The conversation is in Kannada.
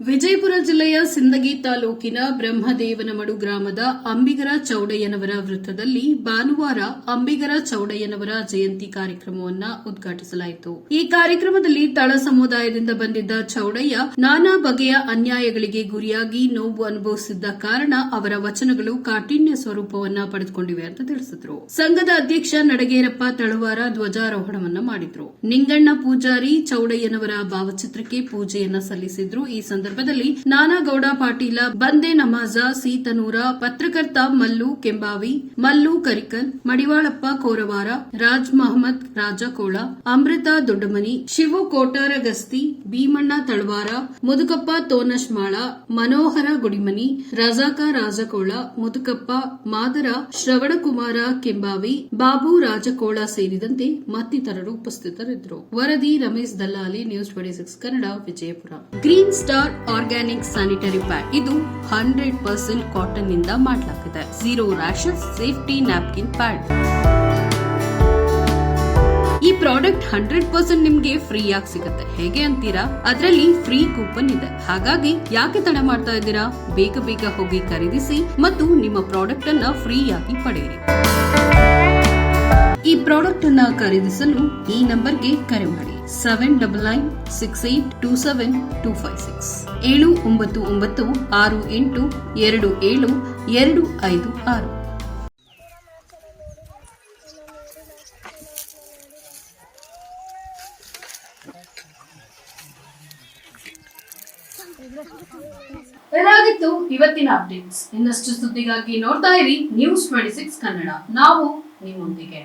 ವಿಜಯಪುರ ಜಿಲ್ಲೆಯ ಸಿಂದಗಿ ತಾಲೂಕಿನ ಬ್ರಹ್ಮದೇವನಮಡು ಗ್ರಾಮದ ಅಂಬಿಗರ ಚೌಡಯ್ಯನವರ ವೃತ್ತದಲ್ಲಿ ಭಾನುವಾರ ಅಂಬಿಗರ ಚೌಡಯ್ಯನವರ ಜಯಂತಿ ಕಾರ್ಯಕ್ರಮವನ್ನು ಉದ್ಘಾಟಿಸಲಾಯಿತು. ಈ ಕಾರ್ಯಕ್ರಮದಲ್ಲಿ ತಳ ಸಮುದಾಯದಿಂದ ಬಂದಿದ್ದ ಚೌಡಯ್ಯ ನಾನಾ ಬಗೆಯ ಅನ್ಯಾಯಗಳಿಗೆ ಗುರಿಯಾಗಿ ನೋವು ಅನುಭವಿಸಿದ್ದ ಕಾರಣ ಅವರ ವಚನಗಳು ಕಾಠಿಣ್ಯ ಸ್ವರೂಪವನ್ನ ಪಡೆದುಕೊಂಡಿವೆ ಅಂತ ತಿಳಿಸಿದ್ರು. ಸಂಘದ ಅಧ್ಯಕ್ಷ ನಡಗೇರಪ್ಪ ತಳವಾರ ಧ್ವಜಾರೋಹಣವನ್ನ ಮಾಡಿದ್ರು. ನಿಂಗಣ್ಣ ಪೂಜಾರಿ ಚೌಡಯ್ಯನವರ ಭಾವಚಿತ್ರಕ್ಕೆ ಪೂಜೆಯನ್ನ ಸಲ್ಲಿಸಿದ್ರು ಈ ಸಂದರ್ಭದಲ್ಲಿ ನಾನಾಗೌಡ ಪಾಟೀಲ, ಬಂದೆ ನಮಾಜ, ಸೀತನೂರ, ಪತ್ರಕರ್ತ ಮಲ್ಲು ಕೆಂಬಾವಿ, ಮಲ್ಲು ಕರಿಕಲ್, ಮಡಿವಾಳಪ್ಪ ಕೋರವಾರ, ರಾಜ್ ಮಹಮ್ಮದ್ ರಾಜಕೋಳ, ಅಮೃತ ದೊಡ್ಡಮನಿ, ಶಿವು ಕೋಟಾರಗಸ್ತಿ, ಭೀಮಣ್ಣ ತಳವಾರ, ಮುದುಕಪ್ಪ ತೋನಶ್ಮಾಳ, ಮನೋಹರ ಗುಡಿಮನಿ, ರಜಾಕ ರಾಜಕೋಳ, ಮುದುಕಪ್ಪ ಮಾದರ, ಶ್ರವಣಕುಮಾರ ಕೆಂಬಾವಿ, ಬಾಬು ರಾಜಕೋಳ ಸೇರಿದಂತೆ ಮತ್ತಿತರರು ಉಪಸ್ಥಿತರಿದ್ದರು. ವರದಿ Ramesh Dallali, news twenty six Kannada, Vijayapura. Green star organic sanitary pad ಇದು ಹಂಡ್ರೆಡ್ ಪರ್ಸೆಂಟ್ ಕಾಟನ್ನಿಂದ ಮಾಡಲಾಗಿದೆ zero rashes safety napkin pad ಈ ಪ್ರಾಡಕ್ಟ್ ಹಂಡ್ರೆಡ್ ಪರ್ಸೆಂಟ್ ನಿಮ್ಗೆ ಫ್ರೀ ಆಗಿ ಸಿಗುತ್ತೆ. ಹೇಗೆ ಅಂತೀರಾ? ಅದರಲ್ಲಿ ಫ್ರೀ ಕೂಪನ್ ಇದೆ. ಹಾಗಾಗಿ ಯಾಕೆ ತಡ ಮಾಡ್ತಾ ಇದ್ದೀರಾ? ಬೇಗ ಬೇಗ ಹೋಗಿ ಖರೀದಿಸಿ ಮತ್ತು ನಿಮ್ಮ ಪ್ರಾಡಕ್ಟ್ ಅನ್ನ ಫ್ರೀ ಆಗಿ ಪಡೆಯಿರಿ. ಈ ಪ್ರಾಡಕ್ಟ್ ಅನ್ನ ಖರೀದಿಸಲು ಈ ನಂಬರ್ಗೆ ಕರೆ ಮಾಡಿ. Seven double nine six eight two seven two five six ಏಳು ಒಂಬತ್ತು ಒಂಬತ್ತು ಆರು ಎಂಟು ಎರಡು ಏಳು ಎರಡು ಐದು ಆರು. ಇದಾಗಿತ್ತು ಇವತ್ತಿನ ಅಪ್ಡೇಟ್ಸ್. ಇನ್ನಷ್ಟು ಸುದ್ದಿಗಾಗಿ ನೋಡ್ತಾ ಇರಿ ನ್ಯೂಸ್ ಟ್ವೆಂಟಿ ಸಿಕ್ಸ್ ಕನ್ನಡ. ನಾವು ನಿಮ್ಮೊಂದಿಗೆ.